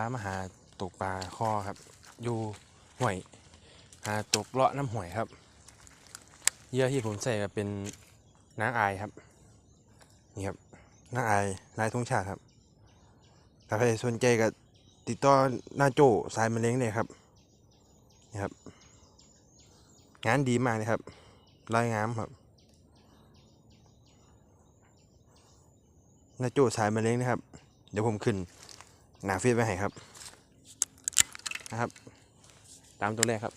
ามาหาตกปลาคอครับ อยู่ห่วย หาตกเลาะน้ำห่วยครับเยื่อที่ผมใส่ก็เป็นนางอายครับนี่ครับนางอายลายทุ่งชาติครับถ้าใครสนใจก็ติดต่อหน้าโจสายมะเร็งเลยครับนี่ครับ งานดีมากเลยครับลายงามครับหน้าโจสายมะเร็งนะครับ เดี๋ยวผมขึ้น หนาฟีดไว้ให้ครับนะครับ ตามตัวแรกครับ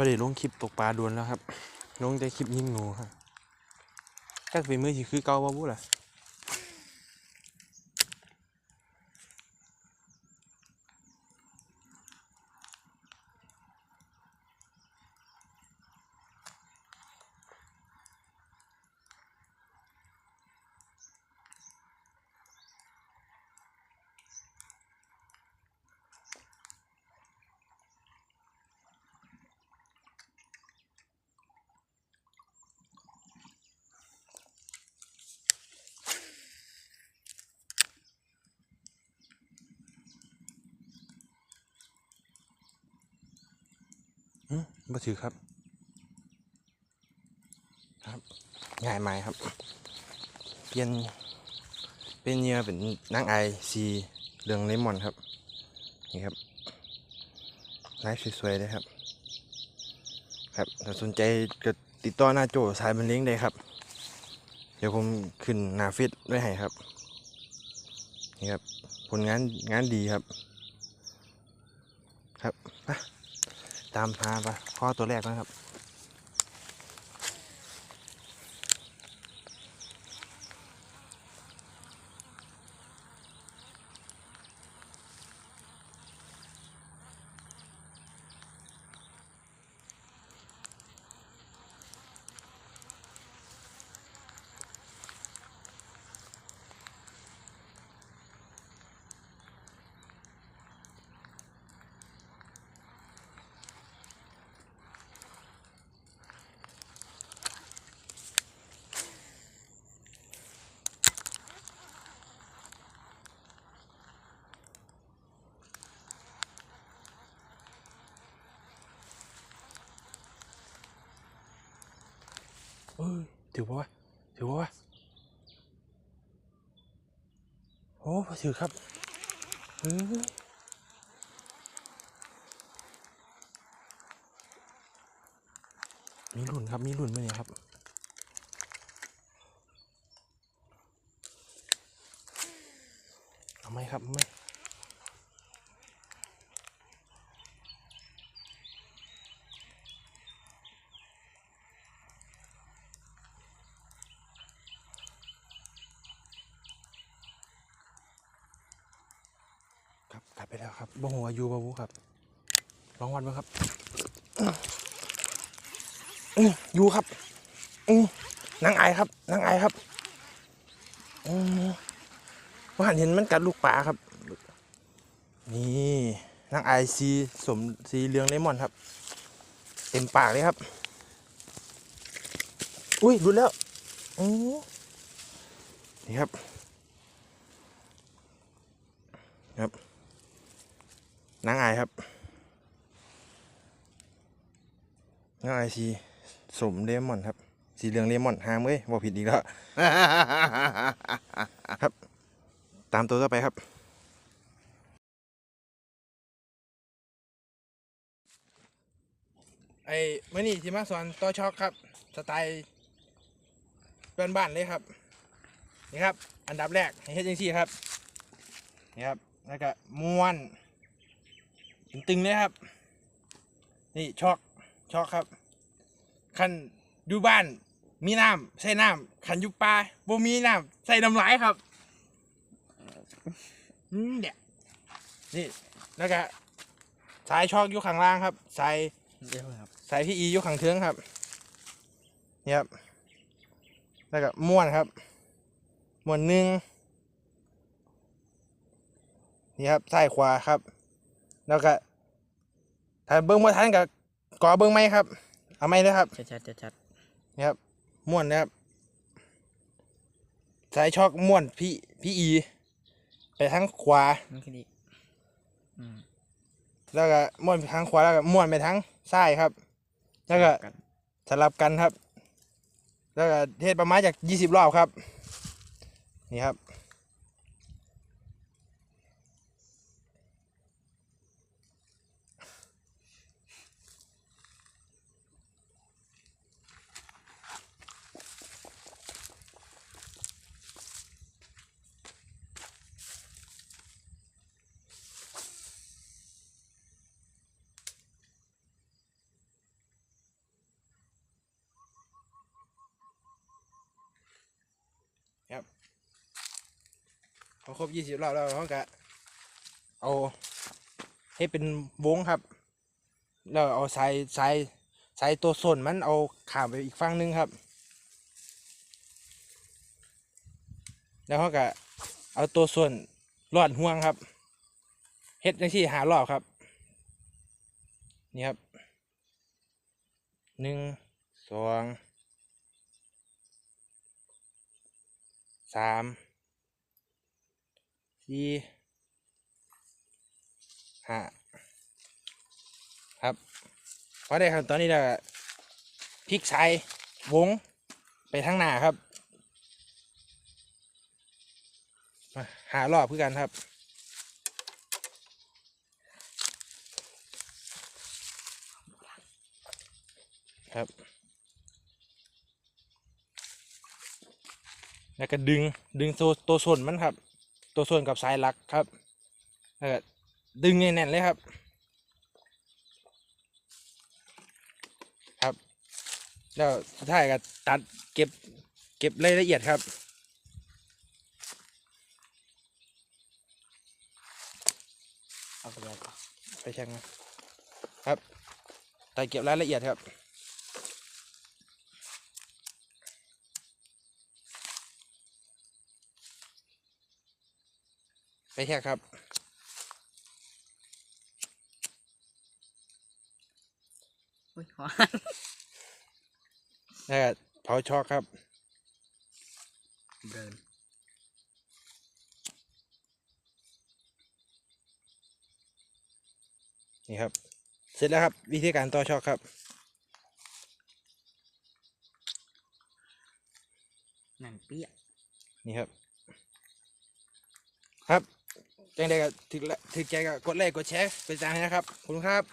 ไม่ได้ลงคลิปตกปลาดวนแล้วครับลงแต่คลิปยิงหนูครับจักฝีมือสิคือเก่าบ่บุล่ะ บ่ถือครับ ครับง่ายไหมครับ เปลี่ยนเป็นเหยื่อเป็นนางไอซีเรืองเลมอนครับ นี่ครับไลฟ์สวยๆเลยครับ ครับถ้าสนใจก็ติดต่อหน้าโจสายบันเล้งได้ครับ เดี๋ยวผมขึ้นหน้าเฟซไว้ให้ครับ นี่ครับ ผลงานงานดีครับ ครับไป ตามหาปลาข้อตัวแรกนะครับ เอ้ยถือว่าวะถือว่าวะโอ้ถือครับเอ้ยมีหลุนครับ มีหลุนไหมเนี่ยครับเอาไหมครับไหม กลับไปแล้วครับบ่หัวอยู่บ่บุครับลองวัดบ้างครับอยู่ครับนางไอายครับนางไอายครับว่าหันเห็นมันกัดลูกปลาครับ นี่นางไอายสีสมสีเหลืองเลมอนครับ เต็มปากเลยครับ อุ้ยหลุดแล้วนี่ครับครับ นางไอครับนางไอายสีสมเลมอนครับ สีเหลืองเลมอนหามเอ้ยบอกผิดอีกแล้วครับ ตามตัวต่อไปครับไอ้มื่อนี้ที่มาสอนต่อช็อกครับ สไตล์บ้านๆเลยครับ นี่ครับ อันดับแรกให้เฮ็ดจังซี่ครับ นี่ครับ แล้วก็ม้วน ตึงๆเลยครับ นี่ช็อกช็อกครับ คันอยู่บ้าน มีน้ำใส่น้ำคันอยู่ป่าบ่มีน้ำใส่น้ำไหลายครับอืมเนี่ยนี่แล้วก็สายช็อกอยู่ข้างล่างครับสายเดี๋ยวครับสายพี่อีอยู่ข้างเทืองครับนี่ครับแล้วก็ม้วนครับม้วนหนึ่งนี่ครับซ้ายขวาครับ แล้วก็ถ้าเบิ้งบ่ทันก็กอเบิ้งไหมครับ เอาไหมเลยครับชัดชัดชัดชัดนี่ครับม้วนนะครับ สายช็อกม้วนพี่พี่อี ไปทางขวานี่คือดีอืมแล้วก็ม้วนไปทางขวาแล้วก็ม้วนไปทางซ้ายครับ แล้วก็กันสลับกันครับ แล้วก็เทศประมาณจากยี่สิบรอบครับ นี่ครับ อครบยี่สิบรอบแล้วเขาก็เอาให้เป็นวงครับ แล้วเอาสายสายสายตัวส่วนมันเอาขามไปอีกฝั่งหนึงครับ แล้วเขาก็เอาตัวส่วนรอดห่วงครับเฮ็ดจังที่หารอบครับ นี่ครับหนึ่งสองสาม สี่ห้าครับพอได้ครับตอนนี้เราพลิกซ้ายวงไปทางหน้าครับมาหารอบเพื่อกันครับครับ แล้วก็ดึงดึงตัวตัวส่วนมันครับ ตัวส่วนกับสายหลักครับแล้วก็ดึงแน่นเลยครับ ครับ แล้วสุดท้ายก็ตัดเก็บเก็บรายละเอียดครับเอาไปเลยก่อนไปเช็คนะครับ ตัดเก็บรายละเอียดครับ ไปเช็คครับอุ้ยหอแล้วก็เผาช็อกครับ เดิน นี่ครับ เสร็จแล้วครับ วิธีการต่อช็อกครับ นั่นเปี้ยนี่ครับ ครับ จังใดก็ถึกถึกใจก็กดไลค์กดแชร์เป็นตามให้นะครับขอบคุณครับ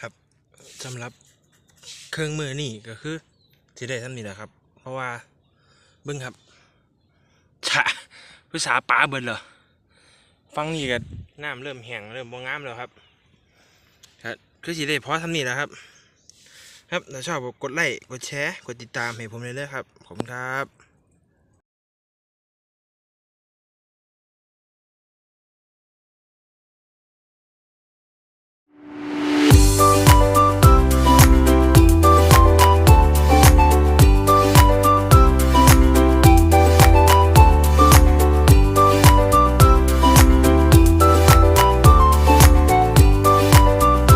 ครับสำหรับเครื่องมือนี่ก็คือที่ได้ท่านนี้แหละครับ ราะว่าเบิ้งครับชะภาษาป่าเบิดเหรอฟังนี่ก็น้ำเริ่มแห้งเริ่มบ่งามแล้วครับครับคือสิได้พอทำนี่แหละครับ ครับถ้าชอบก็กดไลค์กดแชร์กดติดตามให้ผมเลยเลยครับ ขอบคุณครับ